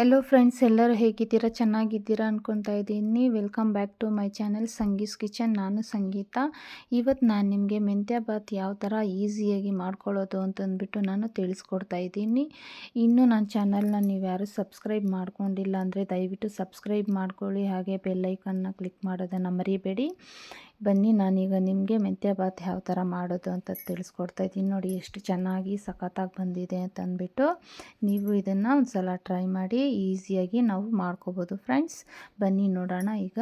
Hello friends ಎಲ್ಲರೂ ಹೇಗಿದ್ದೀರಾ? ಚೆನ್ನಾಗಿದ್ದೀರಾ ಅಂದ್ಕೊತಾ ಇದ್ದೀನಿ. Welcome back to my channel Sangee's kitchen ನಾನು ಸಂಗೀತ. ಇವತ್ತು ನಾನು ನಿಮಗೆ ಮೆಂತ್ಯ ಬಾತ್ ಯಾವ ಥರ ಈಸಿಯಾಗಿ ಮಾಡ್ಕೊಳ್ಳೋದು ಅಂತಂದ್ಬಿಟ್ಟು ನಾನು ತಿಳಿಸ್ಕೊಡ್ತಾ ಇದ್ದೀನಿ. ಇನ್ನೂ ನನ್ನ ಚಾನಲ್ನ ನೀವು ಯಾರು ಸಬ್ಸ್ಕ್ರೈಬ್ ಮಾಡ್ಕೊಂಡಿಲ್ಲ ಅಂದರೆ ದಯವಿಟ್ಟು ಸಬ್ಸ್ಕ್ರೈಬ್ ಮಾಡ್ಕೊಳ್ಳಿ. ಹಾಗೆ ಬೆಲ್ಲೈಕನ್ನ ಕ್ಲಿಕ್ ಮಾಡೋದನ್ನು ಮರಿಬೇಡಿ. ಬನ್ನಿ, ನಾನೀಗ ನಿಮಗೆ ಮೆಂತ್ಯ ಬಾತ್ ಯಾವ ಥರ ಮಾಡೋದು ಅಂತ ತಿಳಿಸ್ಕೊಡ್ತಾ ಇದ್ದೀನಿ. ನೋಡಿ, ಎಷ್ಟು ಚೆನ್ನಾಗಿ ಸಖತ್ತಾಗಿ ಬಂದಿದೆ ಅಂತ ಅಂದ್ಬಿಟ್ಟು ನೀವು ಇದನ್ನು ಒಂದು ಸಲ ಟ್ರೈ ಮಾಡಿ, ಈಸಿಯಾಗಿ ನಾವು ಮಾಡ್ಕೋಬೋದು. ಫ್ರೆಂಡ್ಸ್, ಬನ್ನಿ ನೋಡೋಣ ಈಗ.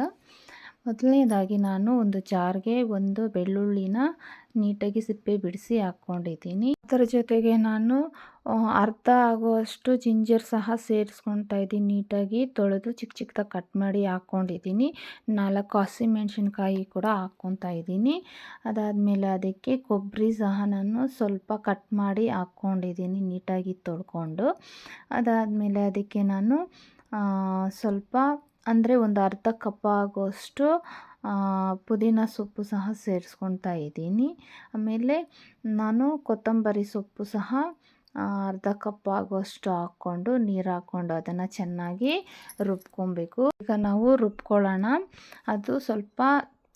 ಮೊದಲನೇದಾಗಿ ನಾನು ಒಂದು ಜಾರ್ಗೆ ಒಂದು ಬೆಳ್ಳುಳ್ಳಿನ ನೀಟಾಗಿ ಸಿಪ್ಪೆ ಬಿಡಿಸಿ ಹಾಕ್ಕೊಂಡಿದ್ದೀನಿ. ಅದರ ಜೊತೆಗೆ ನಾನು ಅರ್ಧ ಆಗುವಷ್ಟು ಜಿಂಜರ್ ಸಹ ಸೇರಿಸ್ಕೊತಾ ಇದ್ದೀನಿ. ನೀಟಾಗಿ ತೊಳೆದು ಚಿಕ್ಕ ಚಿಕ್ಕದಾಗಿ ಕಟ್ ಮಾಡಿ ಹಾಕ್ಕೊಂಡಿದ್ದೀನಿ. ನಾಲ್ಕು ಹಸಿಮೆಣ್ಸಿನ್ಕಾಯಿ ಕೂಡ ಹಾಕ್ಕೊತಾ ಇದ್ದೀನಿ. ಅದಾದಮೇಲೆ ಅದಕ್ಕೆ ಕೊಬ್ಬರಿ ಸಹ ನಾನು ಸ್ವಲ್ಪ ಕಟ್ ಮಾಡಿ ಹಾಕ್ಕೊಂಡಿದ್ದೀನಿ ನೀಟಾಗಿ ತೊಳ್ಕೊಂಡು. ಅದಾದಮೇಲೆ ಅದಕ್ಕೆ ನಾನು ಸ್ವಲ್ಪ ಅಂದರೆ ಒಂದು ಅರ್ಧ ಕಪ್ ಆಗುವಷ್ಟು ಪುದೀನ ಸೊಪ್ಪು ಸಹ ಸೇರಿಸ್ಕೊಳ್ತಾ ಇದ್ದೀನಿ. ಆಮೇಲೆ ನಾನು ಕೊತ್ತಂಬರಿ ಸೊಪ್ಪು ಸಹ ಅರ್ಧ ಕಪ್ ಆಗುವಷ್ಟು ಹಾಕ್ಕೊಂಡು ನೀರು ಹಾಕ್ಕೊಂಡು ಅದನ್ನು ಚೆನ್ನಾಗಿ ರುಬ್ಕೊಬೇಕು. ಈಗ ನಾವು ರುಬ್ಕೊಳ್ಳೋಣ. ಅದು ಸ್ವಲ್ಪ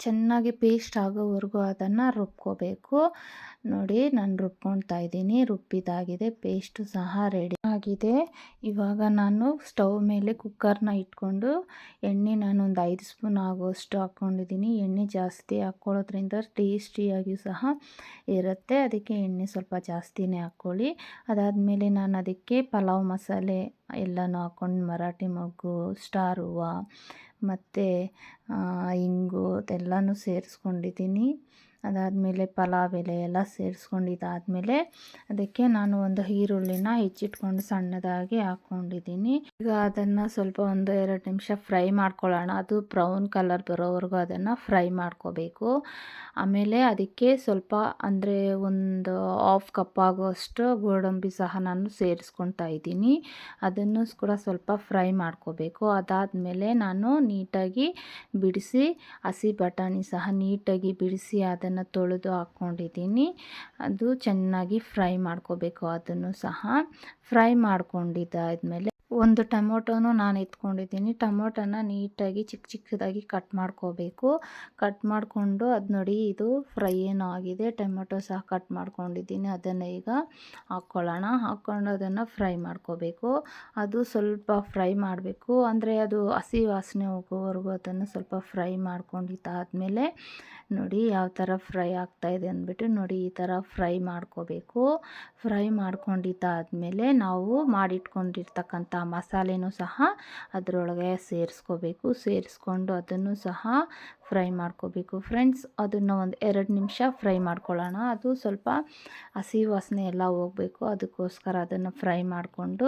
ಚೆನ್ನಾಗಿ ಪೇಸ್ಟ್ ಆಗೋವರೆಗೂ ಅದನ್ನು ರುಬ್ಕೋಬೇಕು. ನೋಡಿ ನಾನು ರುಬ್ಕೊಳ್ತಾ ಇದ್ದೀನಿ. ರುಬ್ಬಿದಾಗಿದೆ. ಪೇಸ್ಟು ಸಹ ರೆಡಿ ಆಗಿದೆ. ಇವಾಗ ನಾನು ಸ್ಟವ್ ಮೇಲೆ ಕುಕ್ಕರ್ನ ಇಟ್ಕೊಂಡು ಎಣ್ಣೆ ನಾನು ಒಂದು ಐದು ಸ್ಪೂನ್ ಆಗೋಷ್ಟು ಹಾಕ್ಕೊಂಡಿದ್ದೀನಿ. ಎಣ್ಣೆ ಜಾಸ್ತಿ ಹಾಕ್ಕೊಳ್ಳೋದ್ರಿಂದ ಟೇಸ್ಟಿಯಾಗಿಯೂ ಸಹ ಇರುತ್ತೆ. ಅದಕ್ಕೆ ಎಣ್ಣೆ ಸ್ವಲ್ಪ ಜಾಸ್ತಿನೇ ಹಾಕ್ಕೊಳ್ಳಿ. ಅದಾದಮೇಲೆ ನಾನು ಅದಕ್ಕೆ ಪಲಾವ್ ಮಸಾಲೆ ಎಲ್ಲನೂ ಹಾಕ್ಕೊಂಡು ಮರಾಠಿ ಮೊಗ್ಗು, ಸ್ಟಾರ್ ಹೂವು ಮತ್ತು ಇಂಗು ಅದೆಲ್ಲನೂ ಸೇರಿಸ್ಕೊಂಡಿದ್ದೀನಿ. ಅದಾದಮೇಲೆ ಪಲಾವ್ ಎಲೆ ಎಲ್ಲ ಸೇರಿಸ್ಕೊಂಡಿದಾದ್ಮೇಲೆ ಅದಕ್ಕೆ ನಾನು ಒಂದು ಈರುಳ್ಳಿನ ಹೆಚ್ಚಿಟ್ಕೊಂಡು ಸಣ್ಣದಾಗಿ ಹಾಕ್ಕೊಂಡಿದ್ದೀನಿ. ಈಗ ಅದನ್ನು ಸ್ವಲ್ಪ ಒಂದು ಎರಡು ನಿಮಿಷ ಫ್ರೈ ಮಾಡ್ಕೊಳ್ಳೋಣ. ಅದು ಬ್ರೌನ್ ಕಲರ್ ಬರೋವರೆಗೂ ಅದನ್ನು ಫ್ರೈ ಮಾಡ್ಕೋಬೇಕು. ಆಮೇಲೆ ಅದಕ್ಕೆ ಸ್ವಲ್ಪ ಅಂದರೆ ಒಂದು ಹಾಫ್ ಕಪ್ ಆಗುವಷ್ಟು ಗೋಡಂಬಿ ಸಹ ನಾನು ಸೇರಿಸ್ಕೊತಾ ಇದ್ದೀನಿ. ಅದನ್ನು ಕೂಡ ಸ್ವಲ್ಪ ಫ್ರೈ ಮಾಡ್ಕೋಬೇಕು. ಅದಾದಮೇಲೆ ನಾನು ನೀಟಾಗಿ ಬಿಡಿಸಿ ಹಸಿ ಬಟಾಣಿ ಸಹ ನೀಟಾಗಿ ಬಿಡಿಸಿ ಅದನ್ನು ತೊಳೆದು ಹಾಕ್ಕೊಂಡಿದ್ದೀನಿ ಅದು ಚೆನ್ನಾಗಿ ಫ್ರೈ ಮಾಡ್ಕೋಬೇಕು ಅದನ್ನು ಸಹ. ಫ್ರೈ ಮಾಡ್ಕೊಂಡಿದ್ದಾದಮೇಲೆ ಒಂದು ಟೊಮೊಟೊನು ನಾನು ಎತ್ಕೊಂಡಿದ್ದೀನಿ. ಟೊಮೊಟೊನ ನೀಟಾಗಿ ಚಿಕ್ಕ ಚಿಕ್ಕದಾಗಿ ಕಟ್ ಮಾಡ್ಕೋಬೇಕು. ಕಟ್ ಮಾಡಿಕೊಂಡು ಅದು ನೋಡಿ ಇದು ಫ್ರೈ ಏನೋ ಆಗಿದೆ. ಟೊಮೊಟೊ ಸಹ ಕಟ್ ಮಾಡ್ಕೊಂಡಿದ್ದೀನಿ. ಅದನ್ನು ಈಗ ಹಾಕ್ಕೊಳ್ಳೋಣ. ಹಾಕ್ಕೊಂಡು ಅದನ್ನು ಫ್ರೈ ಮಾಡ್ಕೋಬೇಕು. ಅದು ಸ್ವಲ್ಪ ಫ್ರೈ ಮಾಡಬೇಕು. ಅಂದರೆ ಅದು ಹಸಿ ವಾಸನೆ ಹೋಗೋವರೆಗೂ ಅದನ್ನು ಸ್ವಲ್ಪ ಫ್ರೈ ಮಾಡ್ಕೊಂಡಿದ್ದಾದಮೇಲೆ ನೋಡಿ ಯಾವ ಥರ ಫ್ರೈ ಆಗ್ತಾಯಿದೆ ಅಂದ್ಬಿಟ್ಟು ನೋಡಿ ಈ ಥರ ಫ್ರೈ ಮಾಡ್ಕೋಬೇಕು. ಫ್ರೈ ಮಾಡ್ಕೊಂಡಿದ್ದಾದಮೇಲೆ ನಾವು ಮಾಡಿಟ್ಕೊಂಡಿರ್ತಕ್ಕಂಥ ಮಸಾಲೆನೂ ಸಹ ಅದರೊಳಗೆ ಸೇರಿಸ್ಕೋಬೇಕು. ಸೇರಿಸ್ಕೊಂಡು ಅದನ್ನು ಸಹ ಫ್ರೈ ಮಾಡ್ಕೋಬೇಕು. ಫ್ರೆಂಡ್ಸ್, ಅದನ್ನು ಒಂದು ಎರಡು ನಿಮಿಷ ಫ್ರೈ ಮಾಡ್ಕೊಳ್ಳೋಣ. ಅದು ಸ್ವಲ್ಪ ಹಸಿ ವಾಸನೆ ಎಲ್ಲ ಹೋಗಬೇಕು. ಅದಕ್ಕೋಸ್ಕರ ಅದನ್ನು ಫ್ರೈ ಮಾಡಿಕೊಂಡು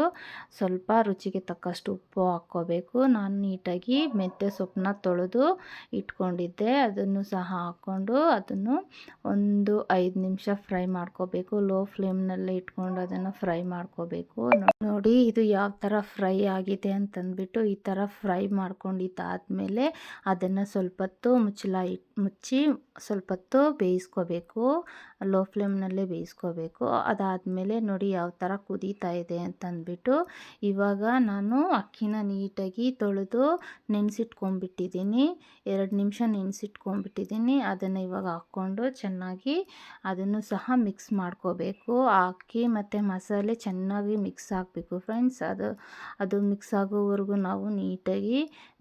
ಸ್ವಲ್ಪ ರುಚಿಗೆ ತಕ್ಕಷ್ಟು ಉಪ್ಪು ಹಾಕ್ಕೋಬೇಕು. ನಾನು ನೀಟಾಗಿ ಮೆಂತ್ಯ ಸೊಪ್ಪನ್ನ ತೊಳೆದು ಇಟ್ಕೊಂಡಿದ್ದೆ. ಅದನ್ನು ಸಹ ಹಾಕ್ಕೊಂಡು ಅದನ್ನು ಒಂದು ಐದು ನಿಮಿಷ ಫ್ರೈ ಮಾಡ್ಕೋಬೇಕು. ಲೋ ಫ್ಲೇಮ್ನಲ್ಲಿ ಇಟ್ಕೊಂಡು ಅದನ್ನು ಫ್ರೈ ಮಾಡ್ಕೋಬೇಕು. ನೋಡಿ, ಇದು ಯಾವ ಥರ ಫ್ರೈ ಆಗಿದೆ ಅಂತಂದ್ಬಿಟ್ಟು ಈ ಥರ ಫ್ರೈ ಮಾಡ್ಕೊಂಡಿದ್ದಾದಮೇಲೆ ಅದನ್ನು ಸ್ವಲ್ಪ ಹೊತ್ತು ಮುಚ್ಚಲ ಇಟ್ಟು ಮುಚ್ಚಿ ಸ್ವಲ್ಪ ಹೊತ್ತು ಬೇಯಿಸ್ಕೋಬೇಕು. ಲೋ ಫ್ಲೇಮ್ನಲ್ಲೇ ಬೇಯಿಸ್ಕೋಬೇಕು. ಅದಾದಮೇಲೆ ನೋಡಿ ಯಾವ ಥರ ಕುದೀತಾ ಇದೆ ಅಂತಂದ್ಬಿಟ್ಟು ಇವಾಗ ನಾನು ಅಕ್ಕಿನ ನೀಟಾಗಿ ತೊಳೆದು ನೆನೆಸಿಟ್ಕೊಂಡ್ಬಿಟ್ಟಿದ್ದೀನಿ. ಎರಡು ನಿಮಿಷ ನೆನೆಸಿಟ್ಕೊಂಡ್ಬಿಟ್ಟಿದ್ದೀನಿ. ಅದನ್ನು ಇವಾಗ ಹಾಕ್ಕೊಂಡು ಚೆನ್ನಾಗಿ ಅದನ್ನು ಸಹ ಮಿಕ್ಸ್ ಮಾಡ್ಕೋಬೇಕು. ಅಕ್ಕಿ ಮತ್ತು ಮಸಾಲೆ ಚೆನ್ನಾಗಿ ಮಿಕ್ಸ್ ಆಗಬೇಕು ಫ್ರೆಂಡ್ಸ್ ಅದು ಅದು ಮಿಕ್ಸ್ ಆಗೋವರೆಗೂ ನಾವು ನೀಟಾಗಿ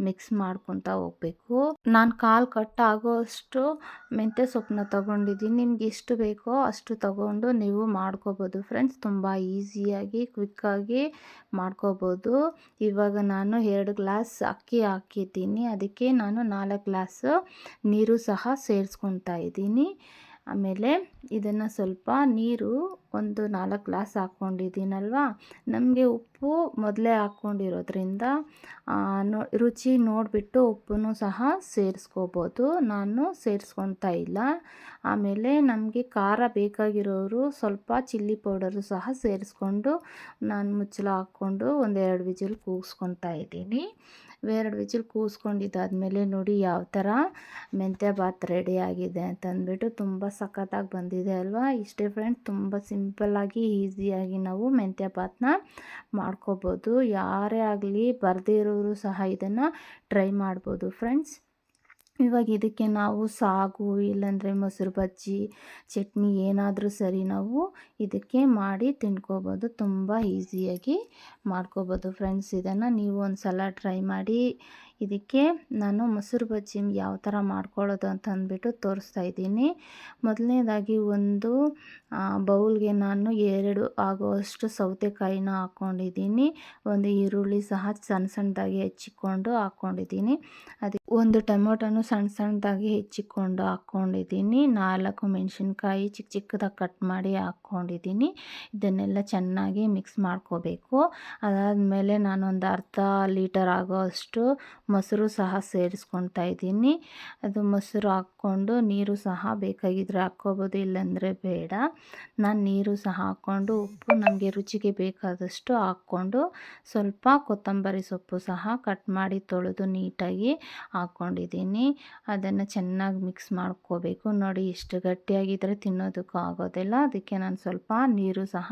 ಮಿಕ್ಸ್ ಮಾಡ್ಕೊತಾ ಹೋಗಬೇಕು. ನಾನು ಕಾಲು ಕಟ್ ಆಗೋಷ್ಟು ಮೆಂತ್ಯ ಸೊಪ್ಪನ್ನ ತೊಗೊಂಡಿದ್ದೀನಿ. ನಿಮ್ಗೆ ಎಷ್ಟು ಬೇಕೋ ಅಷ್ಟು ತೊಗೊಂಡು ನೀವು ಮಾಡ್ಕೋಬೋದು. ಫ್ರೆಂಡ್ಸ್, ತುಂಬ ಈಸಿಯಾಗಿ, ಕ್ವಿಕ್ಕಾಗಿ ಮಾಡ್ಕೋಬೋದು. ಇವಾಗ ನಾನು ಎರಡು ಗ್ಲಾಸ್ ಅಕ್ಕಿ ಹಾಕಿದ್ದೀನಿ. ಅದಕ್ಕೆ ನಾನು ನಾಲ್ಕು ಗ್ಲಾಸು ನೀರು ಸಹ ಸೇರಿಸ್ಕೊತಾ ಇದ್ದೀನಿ. ಆಮೇಲೆ ಇದನ್ನು ಸ್ವಲ್ಪ ನೀರು ಒಂದು ನಾಲ್ಕು ಗ್ಲಾಸ್ ಹಾಕ್ಕೊಂಡಿದ್ದೀನಲ್ವ? ನಮಗೆ ಉಪ್ಪು ಮೊದಲೇ ಹಾಕ್ಕೊಂಡಿರೋದ್ರಿಂದ ನೋ, ರುಚಿ ನೋಡಿಬಿಟ್ಟು ಉಪ್ಪನ್ನು ಸಹ ಸೇರಿಸ್ಕೋಬೋದು. ನಾನು ಸೇರಿಸ್ಕೊತಾ ಇಲ್ಲ. ಆಮೇಲೆ ನಮಗೆ ಖಾರ ಬೇಕಾಗಿರೋರು ಸ್ವಲ್ಪ ಚಿಲ್ಲಿ ಪೌಡರು ಸಹ ಸೇರಿಸ್ಕೊಂಡು ನಾನು ಮುಚ್ಚಳ ಹಾಕ್ಕೊಂಡು ಒಂದೆರಡು ವಿಜಿಲ್ ಕೂಗಿಸ್ಕೊತಾ ಇದ್ದೀನಿ. ಎರಡು ವಿಚಿಲ್ ಕೂಸ್ಕೊಂಡಿದ್ದಾದಮೇಲೆ ನೋಡಿ ಯಾವ ಥರ ಮೆಂತ್ಯ ಬಾತ್ ರೆಡಿ ಆಗಿದೆ ಅಂತಂದ್ಬಿಟ್ಟು ತುಂಬ ಸಖತ್ತಾಗಿ ಬಂದಿದೆ ಅಲ್ವಾ? ಇಷ್ಟೇ ಫ್ರೆಂಡ್ಸ್ ತುಂಬ ಸಿಂಪಲ್ಲಾಗಿ ಈಸಿಯಾಗಿ ನಾವು ಮೆಂತ್ಯ ಬಾತ್ನ ಮಾಡ್ಕೋಬೋದು. ಯಾರೇ ಆಗಲಿ ಬರದೇ ಇರೋರು ಸಹ ಇದನ್ನು ಟ್ರೈ ಮಾಡ್ಬೋದು ಫ್ರೆಂಡ್ಸ್ ಇವಾಗ ಇದಕ್ಕೆ ನಾವು ಸಾಗು ಇಲ್ಲಾಂದರೆ ಮೊಸರು ಬಜ್ಜಿ, ಚಟ್ನಿ ಏನಾದರೂ ಸರಿ ನಾವು ಇದಕ್ಕೆ ಮಾಡಿ ತಿನ್ಕೋಬೋದು ತುಂಬ ಈಸಿಯಾಗಿ ಮಾಡ್ಕೋಬೋದು ಫ್ರೆಂಡ್ಸ್ ಇದನ್ನು. ನೀವು ಒಂದು ಸಲ ಟ್ರೈ ಮಾಡಿ ಇದಕ್ಕೆ ನಾನು ಮೊಸರು ಬಜ್ಜಿ ಯಾವ ಥರ ಮಾಡ್ಕೊಳ್ಳೋದು ಅಂತ ಅಂದ್ಬಿಟ್ಟು ತೋರಿಸ್ತಾ ಇದ್ದೀನಿ. ಮೊದಲನೇದಾಗಿ ಒಂದು ಬೌಲ್ಗೆ ನಾನು ಎರಡು ಆಗುವಷ್ಟು ಸೌತೆಕಾಯಿನ ಹಾಕ್ಕೊಂಡಿದ್ದೀನಿ. ಒಂದು ಈರುಳ್ಳಿ ಸಹ ಸಣ್ಣ ಸಣ್ಣದಾಗಿ ಹೆಚ್ಚಿಕೊಂಡು ಹಾಕ್ಕೊಂಡಿದ್ದೀನಿ. ಅದಕ್ಕೆ ಒಂದು ಟೊಮೊಟೊನು ಸಣ್ಣ ಸಣ್ಣದಾಗಿ ಹೆಚ್ಚಿಕೊಂಡು ಹಾಕ್ಕೊಂಡಿದ್ದೀನಿ. ನಾಲ್ಕು ಮೆಣಸಿನ್ಕಾಯಿ ಚಿಕ್ಕ ಚಿಕ್ಕದಾಗಿ ಕಟ್ ಮಾಡಿ ಹಾಕ್ಕೊಂಡಿದ್ದೀನಿ. ಇದನ್ನೆಲ್ಲ ಚೆನ್ನಾಗಿ ಮಿಕ್ಸ್ ಮಾಡ್ಕೋಬೇಕು. ಅದಾದಮೇಲೆ ನಾನೊಂದು ಅರ್ಧ ಲೀಟರ್ ಆಗೋ ಅಷ್ಟು ಮೊಸರು ಸಹ ಸೇರಿಸ್ಕೊತಾ ಇದ್ದೀನಿ. ಅದು ಮೊಸರು ಹಾಕ್ಕೊಂಡು ನೀರು ಸಹ ಬೇಕಾಗಿದ್ದರೆ ಹಾಕ್ಕೋಬೋದು, ಇಲ್ಲಾಂದರೆ ಬೇಡ. ನಾನು ನೀರು ಸಹ ಹಾಕ್ಕೊಂಡು ಉಪ್ಪು ನಮಗೆ ರುಚಿಗೆ ಬೇಕಾದಷ್ಟು ಹಾಕ್ಕೊಂಡು ಸ್ವಲ್ಪ ಕೊತ್ತಂಬರಿ ಸೊಪ್ಪು ಸಹ ಕಟ್ ಮಾಡಿ ತೊಳೆದು ನೀಟಾಗಿ ಹಾಕ್ಕೊಂಡಿದ್ದೀನಿ ಅದನ್ನು ಚೆನ್ನಾಗಿ ಮಿಕ್ಸ್ ಮಾಡ್ಕೋಬೇಕು. ನೋಡಿ ಇಷ್ಟು ಗಟ್ಟಿಯಾಗಿದ್ದರೆ ತಿನ್ನೋದಕ್ಕೂ ಆಗೋದಿಲ್ಲ. ಅದಕ್ಕೆ ನಾನು ಸ್ವಲ್ಪ ನೀರು ಸಹ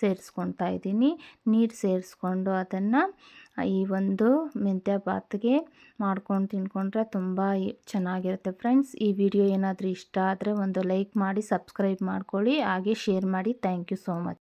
ಸೇರಿಸ್ಕೊತಾ ಇದ್ದೀನಿ. ನೀರು ಸೇರಿಸ್ಕೊಂಡು ಅದನ್ನು ಈ ಒಂದು ಮೆಂತ್ಯ ಬಾತ್ಗೆ ಮಾಡ್ಕೊಂಡು ತಿನ್ಕೊಂಡ್ರೆ ತುಂಬ ಚೆನ್ನಾಗಿರುತ್ತೆ ಫ್ರೆಂಡ್ಸ್. ಈ ವಿಡಿಯೋ ಏನಾದರೂ ಇಷ್ಟ ಆದರೆ ಒಂದು ಲೈಕ್ ಮಾಡಿ, ಸಬ್ಸ್ಕ್ರೈಬ್ ಮಾಡ್ಕೊಳ್ಳಿ. ಹಾಗೆ ಶೇರ್ ಮಾಡಿ. Thank you so much.